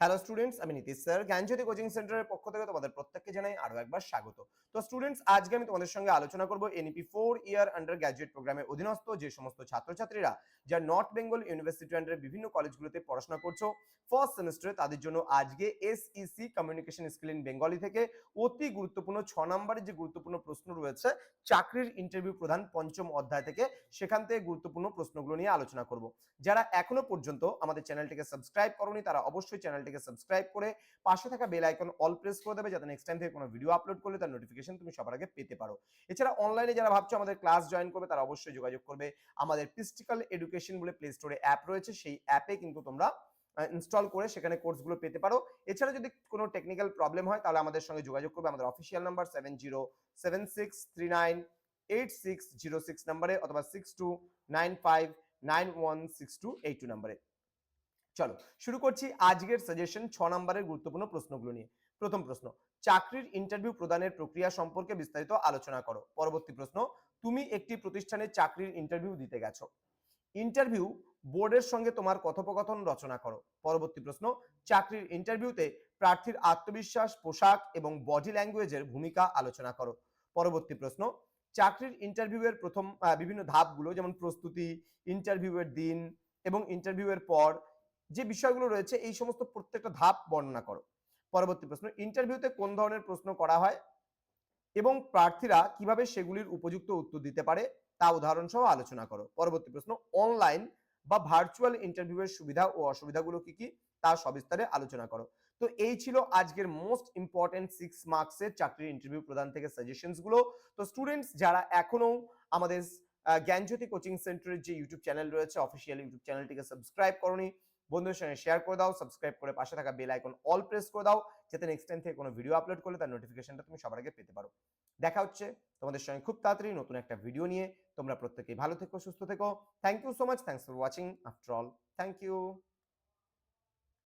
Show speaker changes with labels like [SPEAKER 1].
[SPEAKER 1] Hello students আমি Nitish sir. জ্ঞানজ্যোতি coaching সেন্টারের পক্ষ থেকে তোমাদের প্রত্যেককে জানাই আরও একবার স্বাগত। তো স্টুডেন্টস আজকে আমি তোমাদের সঙ্গে আলোচনা করব NEP four year undergraduate প্রোগ্রামের অধীনস্থ যে সমস্ত ছাত্রছাত্রীরা যারা নর্থ বেঙ্গল ইউনিভার্সিটি আন্ডারে বিভিন্ন কলেজগুলোতে পড়াশোনা করছ ফার্স্ট সেমিস্টারে তাদের জন্য আজকে SEC communication skill in Bengali থেকে অতি গুরুত্বপূর্ণ ছ নম্বরের যে গুরুত্বপূর্ণ প্রশ্ন রয়েছে, চাকরির ইন্টারভিউ প্রধান পঞ্চম অধ্যায় থেকে সেখান থেকে গুরুত্বপূর্ণ প্রশ্নগুলো নিয়ে আলোচনা করব। যারা এখনও পর্যন্ত আমাদের চ্যানেলটিকে সাবস্ক্রাইব করনি, তারা অবশ্যই চ্যানেলটিকে সাবস্ক্রাইব করে পাশে থাকা বেল আইকন অল প্রেস করে দেবে যাতে নেক্সট টাইম থেকে কোনো ভিডিও আপলোড করলে তার নোটিফিকেশন তুমি সবার আগে পেতে পারো। এছাড়া অনলাইনে যারা ভাবছ আমাদের ক্লাস জয়েন করবে, তারা অবশ্যই যোগাযোগ করবে। আমাদের পিস্টিক্যাল এডুকেশন বলে প্লে স্টোরে অ্যাপ রয়েছে, সেই অ্যাপে কিন্তু তোমরা ইনস্টল করে সেখানে কোর্সগুলো পেতে পারো। এছাড়া যদি কোনো টেকনিক্যাল প্রবলেম হয়, তাহলে আমাদের সঙ্গে যোগাযোগ করবে আমাদের official number seven zero seven six three nine eight six zero six নাম্বারে অথবা six two nine five nine one six two eight two নাম্বারে চলো, শুরু করছি আজকের সাজেশন ছ নম্বরের গুরুত্বপূর্ণ প্রশ্নগুলো নিয়ে। প্রথম প্রশ্ন, চাকরির ইন্টারভিউ প্রদানের প্রক্রিয়া সম্পর্কে বিস্তারিত আলোচনা করো। পরবর্তী প্রশ্ন, তুমি একটি প্রতিষ্ঠানে চাকরির ইন্টারভিউ দিতে গেছো। ইন্টারভিউ বোর্ডের সঙ্গে তোমার কথোপকথন রচনা করো। পরবর্তী প্রশ্ন, চাকরির ইন্টারভিউতে প্রার্থীর আত্মবিশ্বাস, পোশাক এবং বডি ল্যাঙ্গুয়েজের ভূমিকা আলোচনা করো। পরবর্তী প্রশ্ন, চাকরির ইন্টারভিউয়ের প্রথম বিভিন্ন ধাপগুলো যেমন প্রস্তুতি ইন্টারভিউয়ের দিন এবং ইন্টারভিউয়ের পর যে বিষয়গুলো রয়েছে, এই সমস্ত প্রত্যেকটা ধাপ বর্ণনা করো। পরবর্তী প্রশ্ন ইন্টারভিউতে কোন ধরনের প্রশ্ন করা হয় এবং প্রার্থীরা কীভাবে সেগুলির উপযুক্ত উত্তর দিতে পারে তা উদাহরণ সহ আলোচনা করো। পরবর্তী প্রশ্ন অনলাইন বা ভার্চুয়াল ইন্টারভিউয়ের সুবিধা ও অসুবিধাগুলো কি কি তা সবিস্তারে আলোচনা করো। তো এই ছিল আজকের মোস্ট ইম্পর্টেন্ট সিক্স মার্কসের চাকরির ইন্টারভিউ প্রদান থেকে সাজেশনসগুলো। তো স্টুডেন্টস যারা এখনও আমাদের জ্ঞানজ্যোতি কোচিং সেন্টারের যে ইউটিউব চ্যানেল রয়েছে অফিসিয়াল ইউটিউব চ্যানেলটিকে সাবস্ক্রাইব করনি বন্ধুদের সঙ্গে শেয়ার করে দাও সাবস্ক্রাইব করে পাশে থাকা বেল আইকন অল প্রেস করে দাও, যাতে নেক্সট টাইম থেকে কোনো ভিডিও আপলোড করলে তার নোটিফিকেশনটা তুমি সবার আগে পেতে পারো। দেখা হচ্ছে তোমাদের সঙ্গে খুব তাড়াতাড়ি নতুন একটা ভিডিও নিয়ে। তোমরা প্রত্যেকেই ভালো থেকো, সুস্থ থেকো। Thank you so much thanks for watching after all thank you